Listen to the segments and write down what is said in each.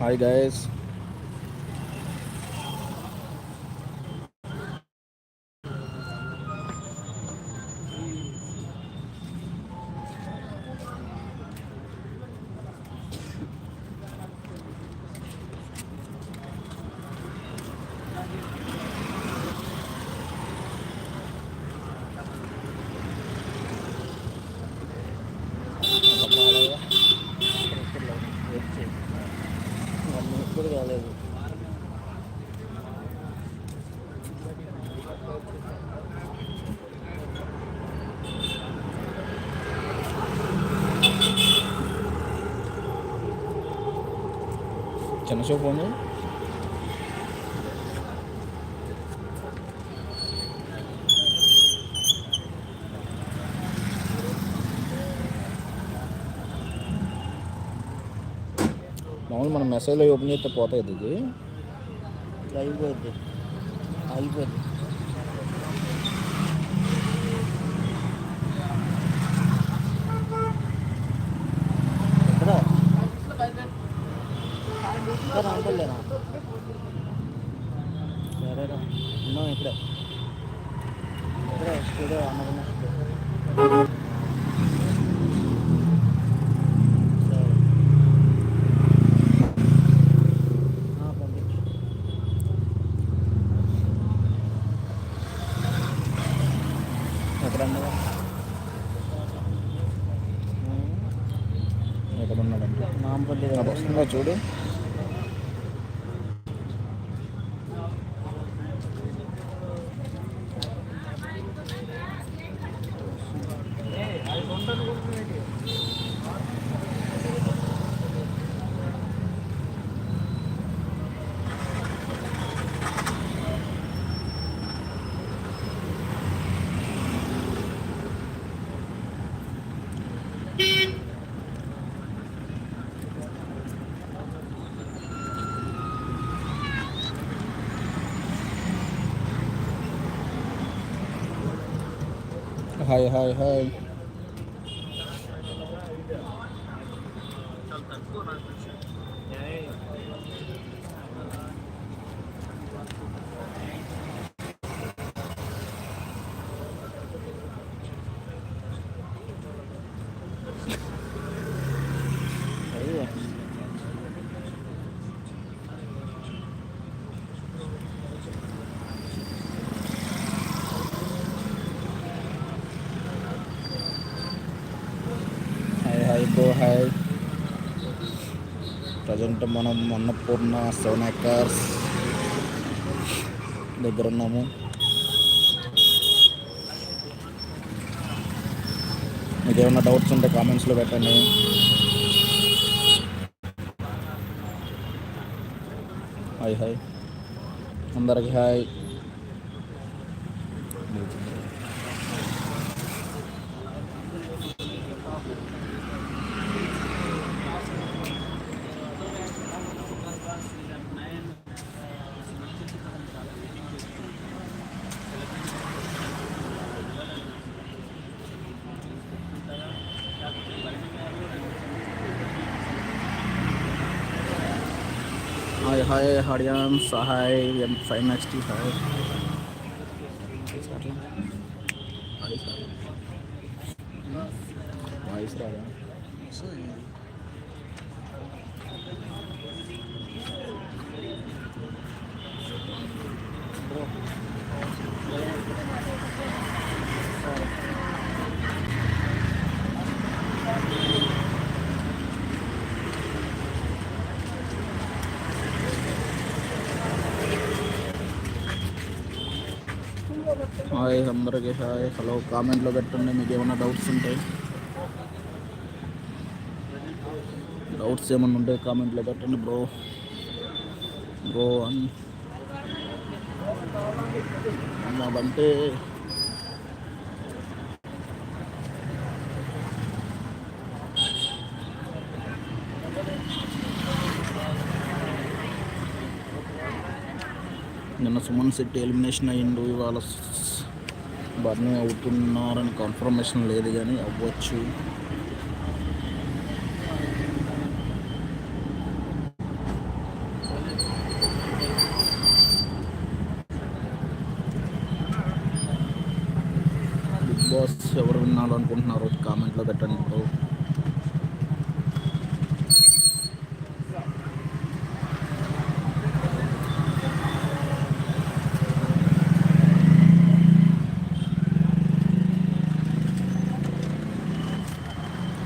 Hi guys చిన్న show phone మామూలు మనం మెసేజ్లో ఓపెన్ చేస్తే పోతాయి ఇది అయిపోద్ది అయిపోద్ది చూడు హాయ్ హాయ్ హాయ్ అయ్యో hi hi bro hi present మనం అన్నపూర్ణ సెవెన్ ఎకర్స్ దగ్గర ఉన్నాము. మీకు ఏమైనా డౌట్స్ ఉంటే కామెంట్స్లో పెట్టండి. Hi hi. అందరికి hi. Hi hi హడియాన్స్ hi M five next hi voice రాదా హాయ్ అందరికి హాయ్. హలో కామెంట్లో పెట్టండి మీకు ఏమైనా డౌట్స్ ఉంటాయి డౌట్స్ ఏమైనా ఉంటే కామెంట్లో పెట్టండి బ్రో బ్రో అని మాదంటే నిన్న సుమన్ శెట్టి ఎలిమినేషన్ అయ్యిండు ఇవాళ బర్నీ అవుతున్నారని కన్ఫర్మేషన్ లేదు కానీ అవ్వచ్చు. బిగ్ బాస్ ఎవరు విన్నాడు అనుకుంటున్నారు కామెంట్లో పెట్టండి ఇప్పుడు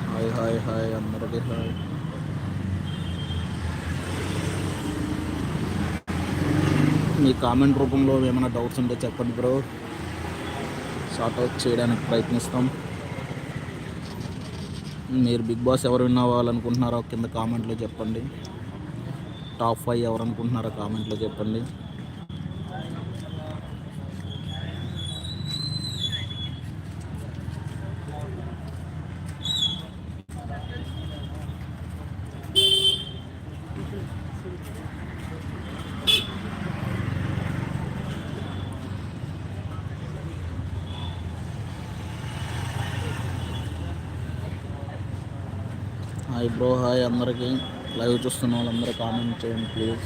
హాయ్ హాయ్ హాయ్ అందరికీ హాయ్ మీ కామెంట్ రూపంలో ఏమైనా డౌట్స్ ఉంటే చెప్పండి బ్రో. షార్ట్ అవుట్ చేయడానికి ప్రయత్నిస్తాం. మీరు బిగ్ బాస్ ఎవరు విన్నవాలనుకుంటున్నారో కింద కామెంట్లో చెప్పండి. టాప్ ఫైవ్ ఎవరు అనుకుంటున్నారో కామెంట్లో చెప్పండి. హాయ్ బ్రో హాయ్ అందరికీ. లైవ్ చూస్తున్న వాళ్ళందరూ కామెంట్ చేయండి ప్లీజ్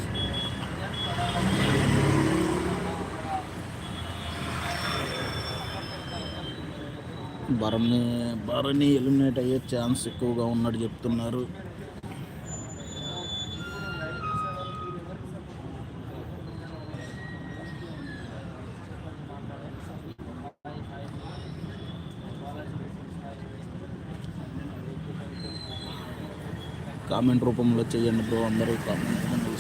భరణి భరణి ఎలిమినేట్ అయ్యే ఛాన్స్ ఎక్కువగా ఉన్నట్టు చెప్తున్నారు. కామెంట్ రూపంలో చేయండి బ్రో. అందరూ కామెంట్ రూపంలో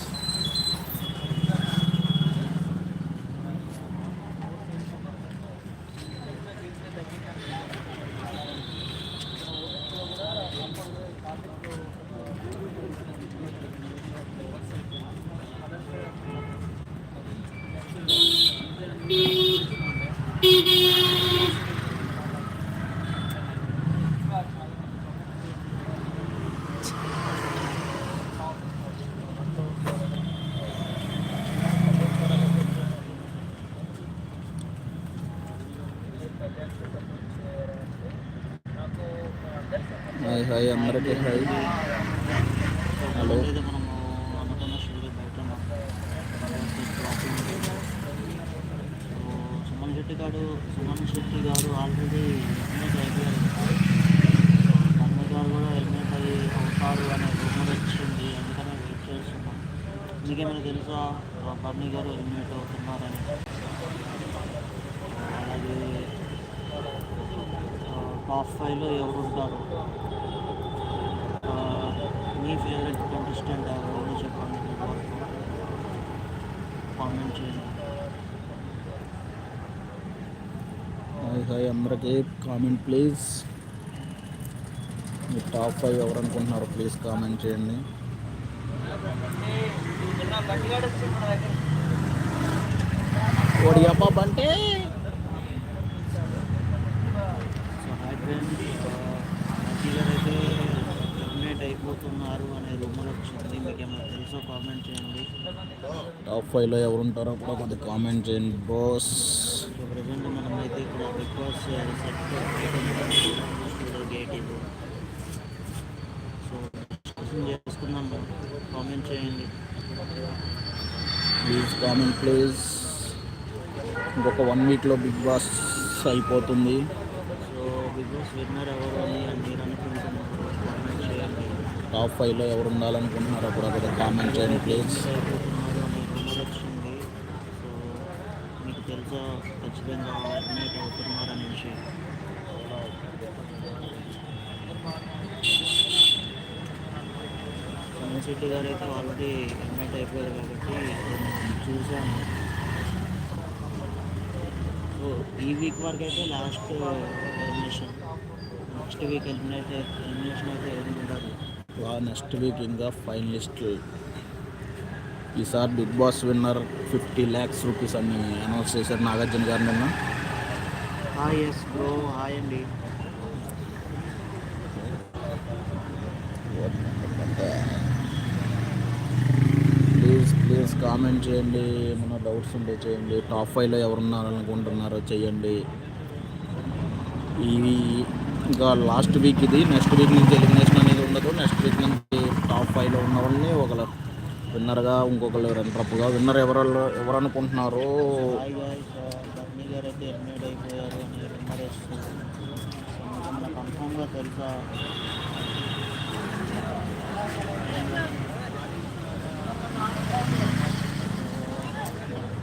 హాయ్ అందరికీ హాయ్ హలో ఏదో మనము అనుకున్న స్టోరీ బయట ఉన్నాం. సో, సుమన్ శెట్టి గారు సుమన్ శెట్టి గారు ఆల్రెడీ ఎలిమినేట్ అయిపోయారు గారు కూడా ఎలిమినేట్ అయ్యి అవుతారు అనే రూమర్ వచ్చింది అందుకనే వెయిట్ చేస్తున్నాం మీకేమైనా తెలుసా బర్నీ గారు ఎలిమినేట్ అవుతున్నారని అలాగే టాప్ ఫైవ్లో ఎవరు ఉంటారు మీ ఫేవరెట్ కంటెస్టెంట్ ఎవరో? చెప్పండి కామెంట్ చేయండి. హాయ్ హాయ్ అందరికీ కామెంట్ ప్లీజ్ మీ టాప్ ఫైవ్ ఎవరు అనుకుంటున్నారో ప్లీజ్ కామెంట్ చేయండి. ఓడియప్ప బంటే సో హాయ్ ఫ్రెండ్స్ గారు అయితే అయిపోతున్నారు అనే రూమర్ వచ్చింది. మీకు ఏమైనా తెలుసో కామెంట్ చేయండి. టాప్ ఫైవ్లో ఎవరు ఉంటారో కూడా కొద్దిగా కామెంట్ చేయండి బాస్. సో ప్రజెంట్ మనమైతే ఇక్కడ బిగ్ బాస్ స్టూడియో గేట్ ఇది సో డిస్కషన్ చేసుకుందాం కామెంట్ చేయండి. Please comment please. ఇంకొక వన్ వీక్లో బిగ్ బాస్ అయిపోతుంది. సో బిగ్ బాస్ విన్నర్ ఎవరు అని మీరు అనుకుంటున్నారు కామెంట్ చేయండి టాప్ ఫైవ్లో ఎవరు ఉండాలనుకుంటున్నారో కూడా కొద్దిగా కామెంట్ చేయండి ప్లీజ్ అయిపోతున్నారు వచ్చింది సో మీకు తెలుసా ఖచ్చితంగా ఎలిమినేట్ అవుతున్నారు విషయం గారు అయితే ఆల్రెడీ ఎలిమినేట్ అయిపోయారు కాబట్టి చూసాను సో ఈ వీక్ వరకు అయితే last elimination next week eliminate elimination అయితే ఏమి ఉండదు. నెక్స్ట్ వీక్ ఇంకా ఫైనలిస్ట్ ఈసారి big boss winner fifty lakhs rupees అని అనౌన్స్ చేశారు నాగార్జున గారు నిన్న హాయ్ ఎస్ బ్రో హాయ్ అండి. ప్లీజ్ ప్లీజ్ కామెంట్ చేయండి ఏమైనా డౌట్స్ ఉంటే చేయండి. టాప్ ఫైవ్లో ఎవరున్నారు అనుకుంటున్నారో చేయండి. ఇవి ఇంకా లాస్ట్ వీక్ ఇది నెక్స్ట్ వీక్ నుంచి ఎలిమినేషన్ ఉండదు. నెక్స్ట్ వీక్ నుంచి టాప్ ఫైవ్లో ఉన్న వాళ్ళని ఒకరు విన్నర్గా ఇంకొకరు రన్నర్గా విన్నర్ ఎవరు ఎవరు అనుకుంటున్నారు అయిపోయారు. తెలుసా?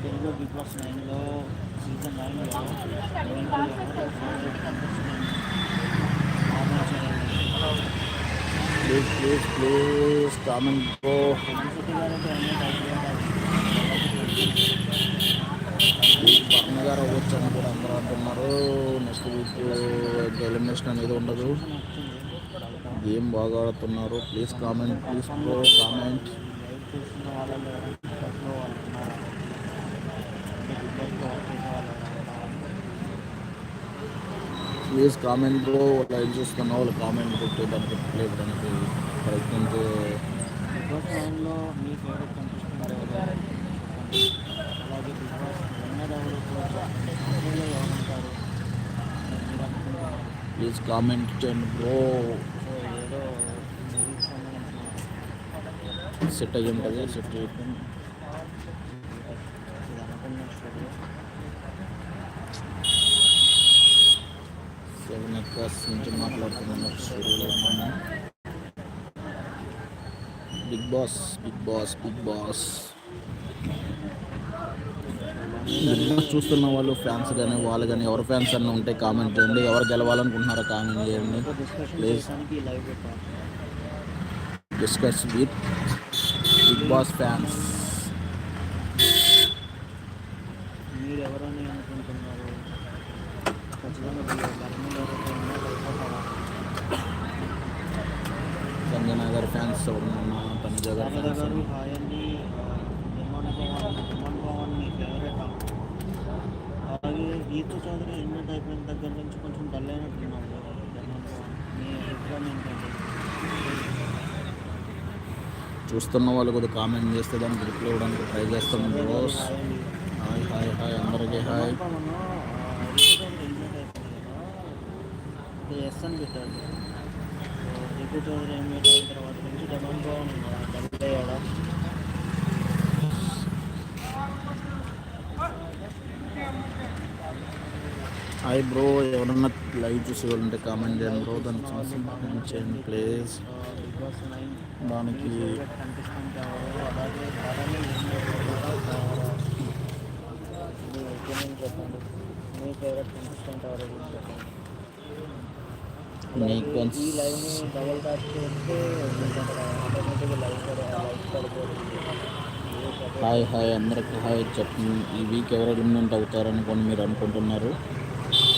తెలుగు బిగ్ బాస్ నైన్లో సీజన్ నైన్లో మీకు ఎవరు ఫేవరెట్ కంటెస్టెంట్ కామెంట్ చేయండి please please please comment Suman Shetty గారు అవ్వచ్చు అని కూడా అందరూ అంటున్నారు. నెక్స్ట్ వీక్ ఎలిమినేషన్ అనేది ఉండదు. గేమ్ బాగా ఆడుతున్నారు. Please comment please bro comment live చూస్తున్న వాళ్ళలో ఎవరైనా వాళ్ళు ఉన్నారా అంటే బిగ్ బాస్లో వర్క్ చేసే వాళ్ళు ఎవరైనా ప్లీజ్ కామెంట్ బ్రో లైవ్ చూస్తున్న వాళ్ళు కామెంట్ పెట్టి దానికి మీరు అనుకుంటున్నారు ప్లీజ్ కామెంట్ చేయండి బ్రో సెట్ అయ్యి ఉంటుంది సెట్ అయిపోయింది పాడ్కాస్ట్ నుంచి మాట్లాడుతున్నాను. స్టూడియోలో big boss big boss. Big boss చూస్తున్న వాళ్ళు ఫ్యాన్స్ కానీ వాళ్ళు కానీ ఎవరు ఫ్యాన్స్ అన్న ఉంటే కామెంట్ చేయండి. ఎవరు గెలవాలనుకుంటున్నారో కామెంట్ చేయండి. Please. Discuss with big boss fans. మీరు ఎవరని అనుకుంటున్నారు? ఖచ్చితంగా బర్మీ గారు అయితే విన్నర్ అయిపోతారా సంజయనగర్ ఫ్యాన్స్ ఎవరున్నా తనుజ గారి శారద ఫ్యాన్స్ గారు హాయ్ అండి జమన్ భవన్ మీ ఫేవరెట్ అలాగే గీతు చౌదరి ఎలిమినేట్ అయిపోయిన దగ్గర నుంచి కొంచెం డల్ చూస్తున్న వాళ్ళు కొద్దిగా కామెంట్ చేస్తే దానికి రిప్లై ఇవ్వడానికి ట్రై చేస్తాం రోజ్ హాయ్ హాయ్ హాయ్ అందరికీ హాయ్ ఎస్ అని పెట్టాడు సో అయిన తర్వాత నుంచి అయ్యాడా హాయ్ బ్రో ఎవరన్నా లైవ్ చూసి వాళ్ళంటే కామెంట్ చేయండి బ్రో దాన్ని చూసి చేయండి ప్లీజ్ నైన్ దానికి అలాగే మీ చెప్పండి మీ ఫేవరెట్ కంటెస్టెంట్ ఎవరు? చెప్పండి నీకు డబల్ ట్యాప్ చేస్తే హాయ్ హాయ్ అందరికి హాయ్ చెప్పండి ఈ వీక్ ఎవరు ఎలిమినేట్ అవుతారనుకొని మీరు అనుకుంటున్నారు.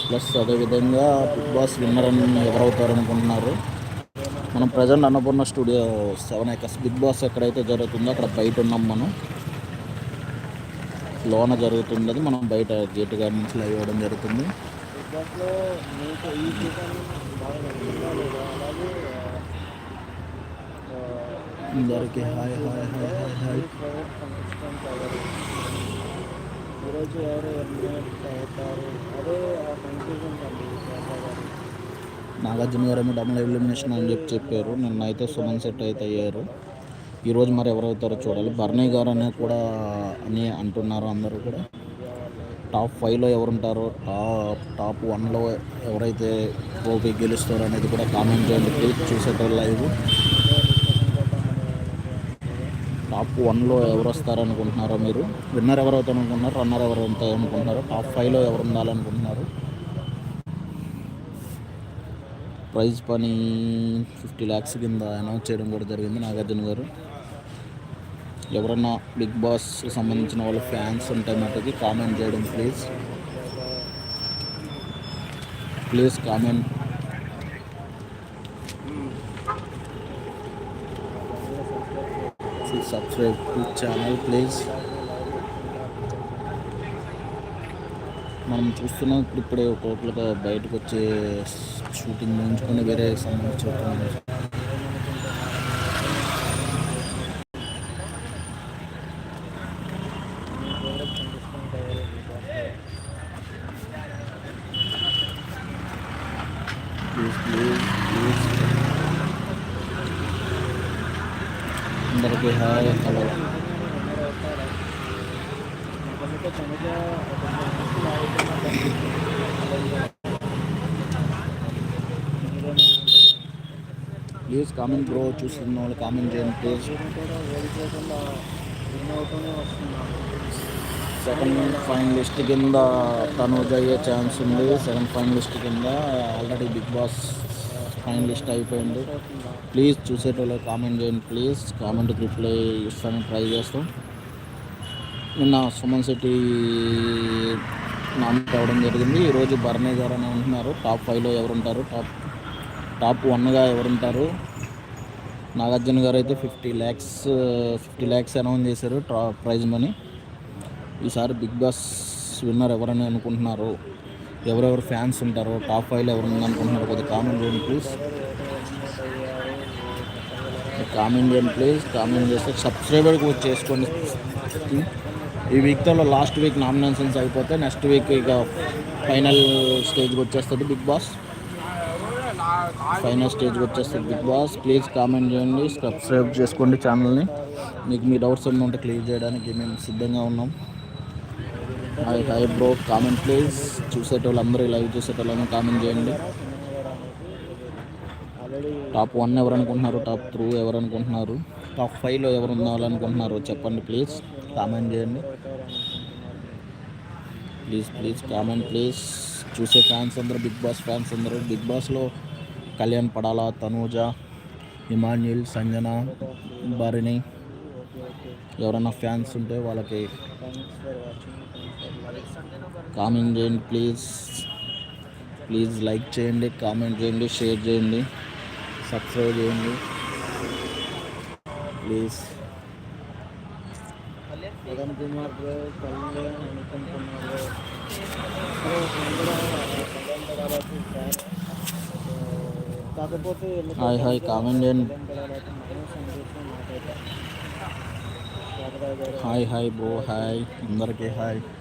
ప్లస్ అదేవిధంగా బిగ్ బాస్ విన్నర్ అని ఎవరు అవుతారనుకుంటున్నారు మనం present Annapurna studio seven acres. Big boss ఎక్కడైతే జరుగుతుందో అక్కడ బయట ఉన్నాం మనం. లోన జరుగుతున్నది. మనం బయట గేట్ నుంచి లైవ్ ఇవ్వడం జరుగుతుంది. అందరికీ hi hi hi hi hi. ఈరోజు ఎవరు ఎలిమినేట్ అవుతారు? అదే ఆ కన్ఫ్యూజన్ నాగార్జున గారు ఏమో డబుల్ ఎలిమినేషన్ అని చెప్పి చెప్పారు. నిన్న అయితే సుమన్ సెట్ అయితే అయ్యారు. ఈరోజు మరి ఎవరవుతారో చూడాలి. బర్నీ గారు అనే కూడా అని అంటున్నారు అందరూ కూడా. టాప్ ఫైవ్లో ఎవరుంటారో టాప్ టాప్ వన్లో ఎవరైతే ట్రోఫీ గెలుస్తారో అనేది కూడా కామెంట్ చేయండి. Please చూసేటోళ్ళు live. టాప్ వన్లో ఎవరు వస్తారనుకుంటున్నారో మీరు? విన్నర్ ఎవరు అవుతారు అనుకుంటున్నారు రన్నర్ ఎవరు అవుతారు అనుకుంటున్నారు టాప్ ఫైవ్లో ఎవరు ఉండాలనుకుంటున్నారు ప్రైజ్ పని ఫిఫ్టీ ల్యాక్స్ కింద అనౌన్స్ చేయడం కూడా జరిగింది నాగార్జున గారు. ఎవరన్నా బిగ్ బాస్ సంబంధించిన వాళ్ళ ఫ్యాన్స్ ఉంటే మటుకి కామెంట్ చేయడం please. Please comment. Subscribe to channel please మనం చూస్తున్నాం ఇప్పుడు ఇప్పుడే ఒక్కొక్కరుగా బయటకు వచ్చే షూటింగ్ ముగించుకొని వేరే సంబంధించిన అందరికీ hi hello. Please comment bro చూస్తున్న వాళ్ళు కామెంట్ చేయండి ప్లీజ్ సెకండ్ ఫైనలిస్ట్ కింద తనూజ్ అయ్యే ఛాన్స్ ఉంది. సెకండ్ ఫైనలిస్ట్ కింద ఆల్రెడీ బిగ్ బాస్ ఫైనలిస్ట్ అయిపోయింది. ప్లీజ్ చూసేటోళ్ళు కామెంట్ చేయండి ప్లీజ్. కామెంట్ రిప్లై ఇస్తాను ట్రై చేస్తాం. నిన్న సుమన్ శెట్టి నామినేట్ అవ్వడం జరిగింది. ఈరోజు బర్నే గారు అని ఉంటున్నారు. టాప్ ఫైవ్లో ఎవరుంటారు? టాప్ టాప్ వన్గా ఎవరుంటారు? నాగార్జున గారు అయితే fifty lakhs fifty lakhs announce చేశారు. ట్రా ప్రైజ్ మనీ. ఈసారి బిగ్ బాస్ విన్నర్ ఎవరని అనుకుంటున్నారు ఎవరెవరు ఫ్యాన్స్ ఉంటారో టాప్ ఫైవ్లో ఎవరు అనుకుంటున్నారు కొద్దిగా కామెంట్ చేయండి ప్లీజ్. కామెంట్ చేయండి ప్లీజ్ కామెంట్ చేస్తే సబ్స్క్రైబర్ కూడా చేసుకోండి. ఈ వీక్తో లాస్ట్ వీక్ నామినేషన్స్ అయిపోతే నెక్స్ట్ వీక్ ఇక ఫైనల్ స్టేజ్కి వచ్చేస్తుంది బిగ్ బాస్. ఫైనల్ స్టేజ్కి వచ్చేస్తుంది బిగ్ బాస్. ప్లీజ్ కామెంట్ చేయండి సబ్స్క్రైబ్ చేసుకోండి ఛానల్ని మీకు మీ డౌట్స్ ఏమైనా ఉంటే క్లియర్ చేయడానికి మేము సిద్ధంగా ఉన్నాం. Hi hi bro. Comment please. చూసేటోళ్ళందరూ live చూసేటోళ్ళని కామెంట్ చేయండి. టాప్ వన్ ఎవరు అనుకుంటున్నారు టాప్ త్రూ ఎవరు అనుకుంటున్నారు టాప్ ఫైవ్లో ఎవరు ఉండాలనుకుంటున్నారు చెప్పండి ప్లీజ్. కామెంట్ చేయండి. Please please. Comment please. చూసే ఫ్యాన్స్ అందరూ బిగ్ బాస్ ఫ్యాన్స్ అందరూ. బిగ్ బాస్లో కళ్యాణ్ పడాల తనూజ ఇమాన్యుల్ సంజన భరణి. ఎవరైనా ఫ్యాన్స్ ఉంటే వాళ్ళకి కామెంట్ చేయండి ప్లీజ్ ప్లీజ్ లైక్ చేయండి కామెంట్ చేయండి షేర్ చేయండి సబ్స్క్రైబ్ చేయండి. ప్లీజ్ మదన్ కుమార్ బ్రో కళ్యాణ్ అనుకుంటున్నారు బ్రో నేను కూడా కళ్యాణ్ పడాలకు ఫ్యాన్ కాకపోతే ఎందుకంటే హాయ్ హాయ్ కామెంట్ చేయండి. కళ్యాణ్ పడాలకు మైనస్ అనిపిస్తుంది నాకైతే రాఘరాజు గారు హాయ్ హాయ్ బ్రో హాయ్ అందరికీ హాయ్ థ్యాంక్ యూ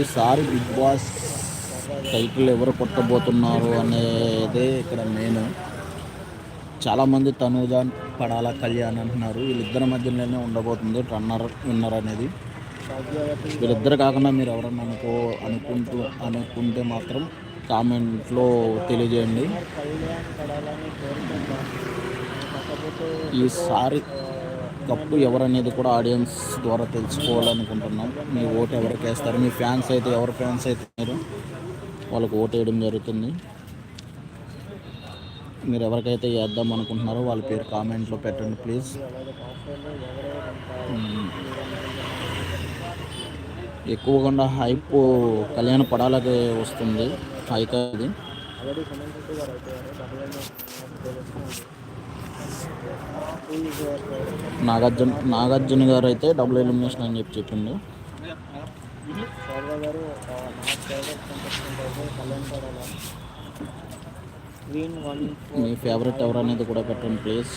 ఈసారి బిగ్ బాస్ టైటిల్ ఎవరు కొట్టబోతున్నారు అనేదే ఇక్కడ మెయిన్. చాలామంది తనూజ పడాల కళ్యాణ్ అంటున్నారు. వీళ్ళిద్దరి మధ్యలోనే ఉండబోతుంది రన్నర్ విన్నర్ అనేది. వీళ్ళిద్దరు కాకుండా మీరు ఎవరన్నా అనుకో అనుకుంటూ అనుకుంటే మాత్రం కామెంట్లో తెలియజేయండి. ఈసారి కప్పు ఎవరనేది కూడా ఆడియన్స్ ద్వారా తెలుసుకోవాలనుకుంటున్నాం. మీ ఓటు ఎవరికి వేస్తారు? మీ ఫ్యాన్స్ అయితే ఎవరి ఫ్యాన్స్ అయితే మీరు? వాళ్ళకి ఓటు వేయడం జరుగుతుంది. మీరు ఎవరికైతే వేద్దాం అనుకుంటున్నారో వాళ్ళ పేరు కామెంట్లో పెట్టండి ప్లీజ్. ఎక్కువగా హైప్ కళ్యాణ పడాలకి వస్తుంది హైక్ అది ఆల్రెడీ సుమన్ శెట్టి గారు అయిపోయారు డబ్బులు నాగార్జున నాగార్జున గారు అయితే డబుల్ ఎలిమినేషన్ అని చెప్పి చెప్పిండు. మీ ఫేవరెట్ ఎవరు అనేది కూడా పెట్టండి ప్లీజ్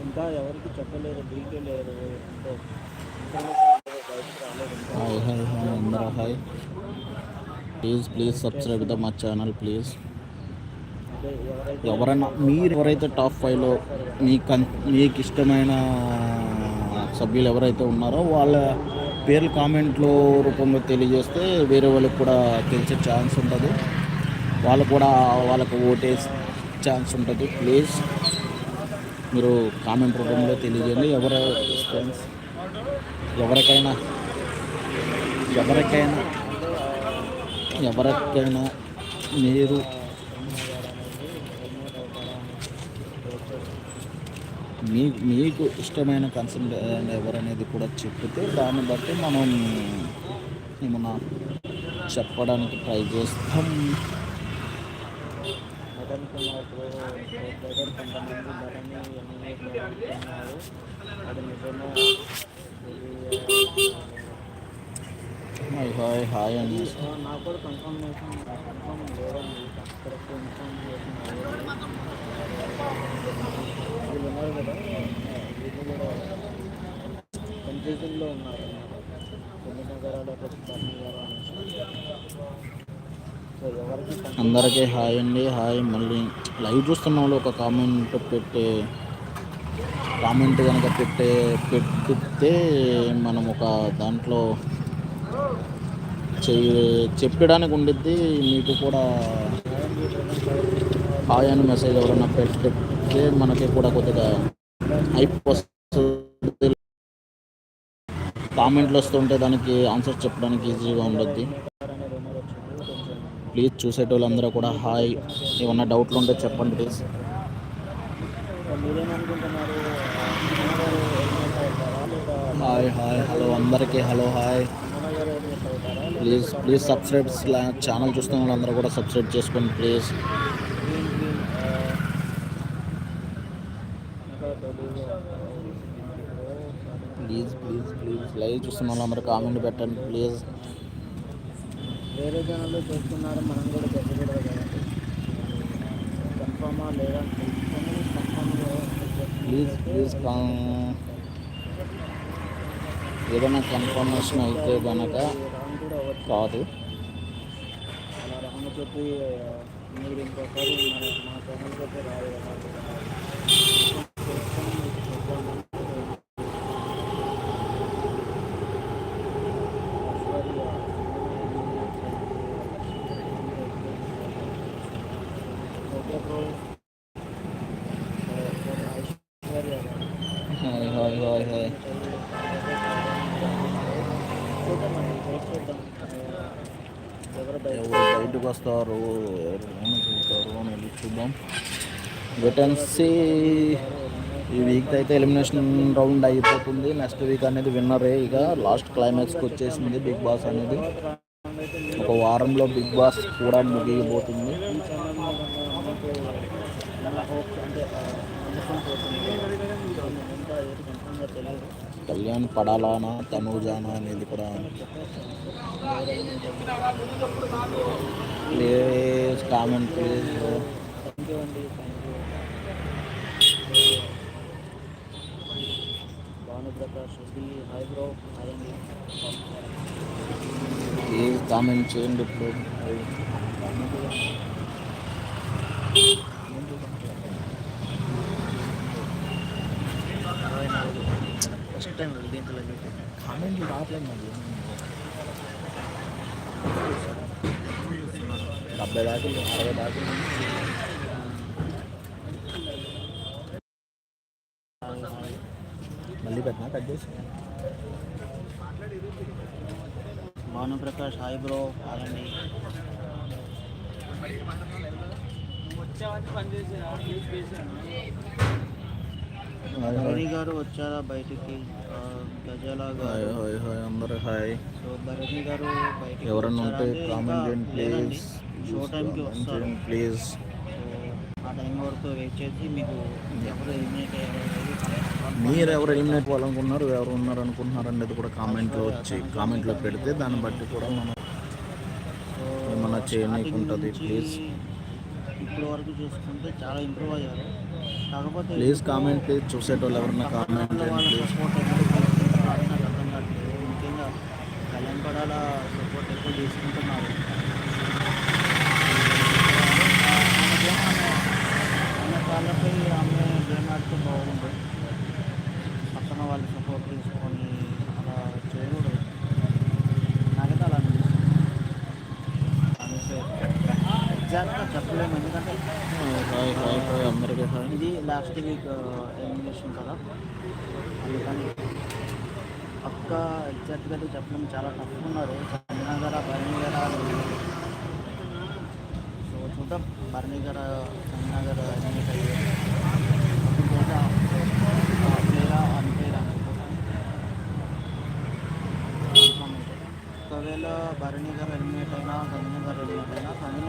ఇంకా ఎవరికి చెప్పలేరు డీకే లేరు హాయ్ హాయ్ హాయ్ అందరూ hi. Please please subscribe the మా ఛానల్ ప్లీజ్ ఎవరైనా మీరు ఎవరైతే టాప్ ఫైవ్లో మీ కన్ మీకు ఇష్టమైన సభ్యులు ఎవరైతే ఉన్నారో వాళ్ళ పేర్లు కామెంట్లో రూపంలో తెలియజేస్తే వేరే వాళ్ళకి కూడా తెలిసే ఛాన్స్ ఉంటుంది. వాళ్ళు కూడా వాళ్ళకు ఓటే ఛాన్స్ ఉంటుంది. ప్లీజ్ మీరు కామెంట్ రూపంలో తెలియజేయండి. ఎవరు ఫ్రెండ్స్ ఎవరికైనా ఎవరికైనా ఎవరికైనా మీరు మీ మీకు ఇష్టమైన కన్సల్ట్ ఎవరనేది కూడా చెప్తే దాన్ని బట్టి మనం ఏమన్నా చెప్పడానికి ట్రై చేస్తాం. కొంతమంది ధరని ఎలిమినేట్ అనుకున్నారు అది నిజమే ఇది, హాయ్ హాయ్ హాయ్ అండి. కన్ఫ్యూజన్లో ఉన్నారు కొన్ని నగరాలు అందరికీ హాయ్ అండి హాయ్. మళ్ళీ లైవ్ చూస్తున్న వాళ్ళు ఒక కామెంట్ పెట్టే కామెంట్ కనుక పెట్టే పెట్టితే మనం ఒక దాంట్లో చెప్పడానికి ఉండిద్ది మీకు కూడా హాయ్ అని మెసేజ్ ఎవరైనా పెట్టితే మనకి కూడా కొద్దిగా అయిపోతుంది కామెంట్లు వస్తుంటే దానికి ఆన్సర్ చెప్పడానికి ఈజీగా ఉండద్ది. ప్లీజ్ చూసేటోళ్ళందరూ కూడా హాయ్. ఏమన్నా డౌట్లు ఉంటే చెప్పండి ప్లీజ్ హాయ్ హాయ్ హలో అందరికీ హలో హాయ్ అన్న గారు ఎలిమినేట్ అవుతారా లేదా ప్లీజ్ ప్లీజ్ సబ్స్క్రైబ్ ఛానల్ చూస్తున్న వాళ్ళందరూ కూడా సబ్స్క్రైబ్ చేసుకోండి please please please please live చూస్తున్న వాళ్ళందరూ కామెంట్ పెట్టండి ప్లీజ్ వేరే ఛానల్లో చూస్తున్నారు మనం కూడా చెప్పకూడదు కన్ఫామా లేదా? ప్లీజ్ ప్లీజ్ ఏదైనా కన్ఫర్మేషన్ అయితే కనుక కూడా అవ్వచ్చు కాదు. అలా చెప్పి మీరు ఇంకోసారి మన మా ఛానల్కి అయితే రాదు కదా తెలుసుకొని మీకు చెప్దామని Aishwarya okay bro Aishwarya hi hi hi hi చూద్దాం మనం వెయిట్ చేద్దాం ఎవరు బయట ఎవరు బయటకు వస్తారు అని చూద్దాం. వెటన్సీ ఈ వీక్ అయితే ఎలిమినేషన్ రౌండ్ అయిపోతుంది. నెక్స్ట్ వీక్ అనేది విన్నరే ఇక. లాస్ట్ క్లైమాక్స్కి వచ్చేసింది బిగ్ బాస్ అనేది. ఒక వారంలో బిగ్ బాస్ కూడా ముగియబోతుంది. తెలియదు కళ్యాణ్ పడాలానా తనూజానా అనేది కూడా please comment please please comment చేయండి ఇప్పుడు? ఫస్ట్ టైం దీంట్లో కామెంట్లు రావట్లేదు మరి డెబ్బై దాకా అరవై దాకా మళ్ళీ పెట్టినా కట్ చేసి భానుప్రకాష్ హాయ్ బ్రో హాయ్ అండి భరణి గారు వచ్చారా బయటికి? హాయ్ హాయ్ అందరూ హాయ్. సో భరణి గారు బయటికి ఎవరన్నా వచ్చారా ఉంటే కామెంట్ చేయండి. ప్లీజ్ షో టైంకి వస్తారు. ప్లీజ్ ఆ టైం వరకు వెయిట్ చేసి మీకు ఎవరు ఎలిమినేట్ మీరు ఎవరు ఎలిమినేట్ అవ్వాలనుకున్నారు ఎవరు ఉన్నారు అనుకుంటున్నారు అనేది కూడా కామెంట్లో వచ్చి కామెంట్లో పెడితే దాన్ని బట్టి కూడా మనం ఏమన్నా చేయనీకి starting ఉంటుంది, నుంచి please. ఇప్పుడు వరకు చూసుకుంటే చాలా ఇంప్రూవ్ అయ్యారు. ప్లీజ్ కామెంట్ ప్లీజ్ చూసేటోళ్ళు ఎవరన్నా కామెంట్ వాళ్ళ చేయండి ప్లీజ్ సపోర్ట్ ఎందుకు తీసుకుంటున్నారు నాకు అర్థం కావట్లేదు ముఖ్యంగా కళ్యాణ్ పడాల సపోర్ట్ ఎక్కువ తీసుకుంటున్నారు ఆమె గేమ్ ఆమె ఆమె కాళ్ళపై ఆమె గేమ్ ఆడితే బాగుంటుంది పక్కన వాళ్ళు సపోర్ట్ తీసుకొని అలా చేయకూడదు నాకైతే అలా అనిపిస్తుంది ఎగ్జాక్ట్గా చెప్పలేము ఎందుకంటే హాయ్ హాయ్ హాయ్ అందరికీ హాయ్ ఇది లాస్ట్ వీక్ ఎలిమినేషన్ కదా? అందుకని పక్క ఎగ్జాక్ట్గా చెప్పడం చాలా టఫ్ ఉన్నారు. చందనగర గార సో చూద్దాం. భరణి చందనగర ఎలిమినేట్ అయ్యే ఒకవేళ భరణి గారు ఎలిమినేట్ అయినా సంజన గారు ఎలిమినేట్ అయినా సంజన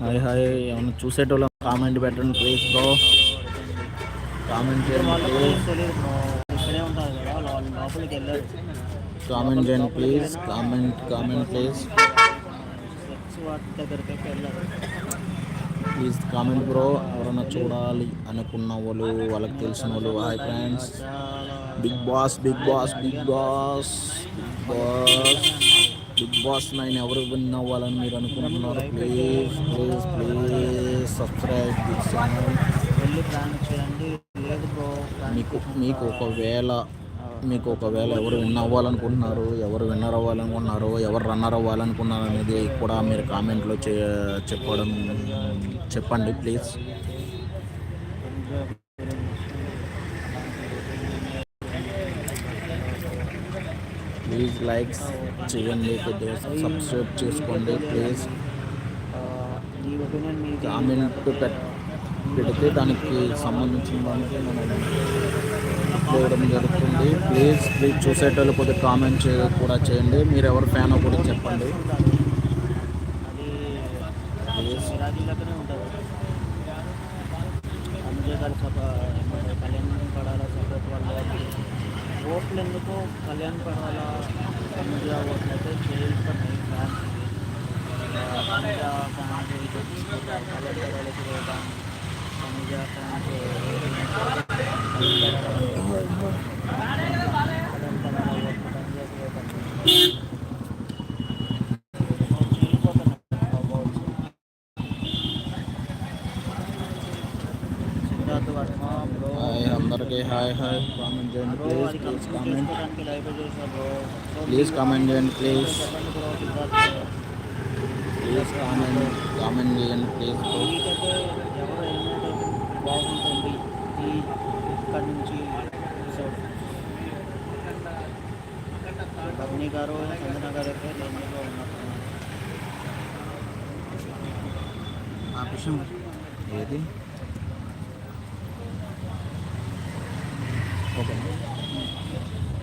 హాయ్ హాయ్. ఏమన్నా చూసేటోళ్ళం కామెంట్ పెట్టండి ప్లీజ్ బ్రో కామెంట్ చేయండి కామెంట్ చేయండి please comment comment please please comment bro ఎవరైనా చూడాలి అనుకున్న వాళ్ళు వాళ్ళకి తెలిసిన వాళ్ళు. Hi friends big boss big boss big boss big boss big boss nine ఎవరు విన్ అవ్వాలని మీరు అనుకుంటున్నారు? Please please please subscribe this channel. మీకు మీకు ఒకవేళ మీకు ఒకవేళ ఎవరు విన్ అవ్వాలనుకుంటున్నారు ఎవరు విన్నర్ అవ్వాలనుకుంటున్నారు ఎవరు రన్నర్ అవ్వాలనుకున్నారు అనేది కూడా మీరు కామెంట్లో చే చెప్పడం చెప్పండి ప్లీజ్. Please likes. చేయండి కొద్దిగా సబ్స్క్రైబ్ చేసుకోండి ప్లీజ్ కామెంట్ పెట్ పెడితే దానికి సంబంధించిన దానికి మనం చేయడం జరుగుతుంది. ప్లీజ్ ప్లీజ్ చూసేటోళ్ళు కొద్దిగా కామెంట్ కూడా చేయండి. మీరు ఎవరు ఫ్యానో కూడా చెప్పండి. ఓట్లు ఎందుకు కళ్యాణ్ పడాల? తమిళ ఓట్లు అయితే చేయిస్తున్నాయి ఫ్యాన్స్ తమిళ ఫ్యాన్స్ ఇటు తీసుకుంటారు కళ్యాణ్ పడాలకి లేదా తమిళ ఫ్యాన్స్ ప్లీజ్ కామెంట్ చేయండి ప్లీజ్ ప్లీజ్ కామెంట్ కామెంట్ చేయండి ప్లీజ్ బాగుంటుంది ఇక్కడి నుంచి సో బగ్ని గారు చందన గారు అయితే లైన్లో ఉన్నట్టున్నారు ఏది?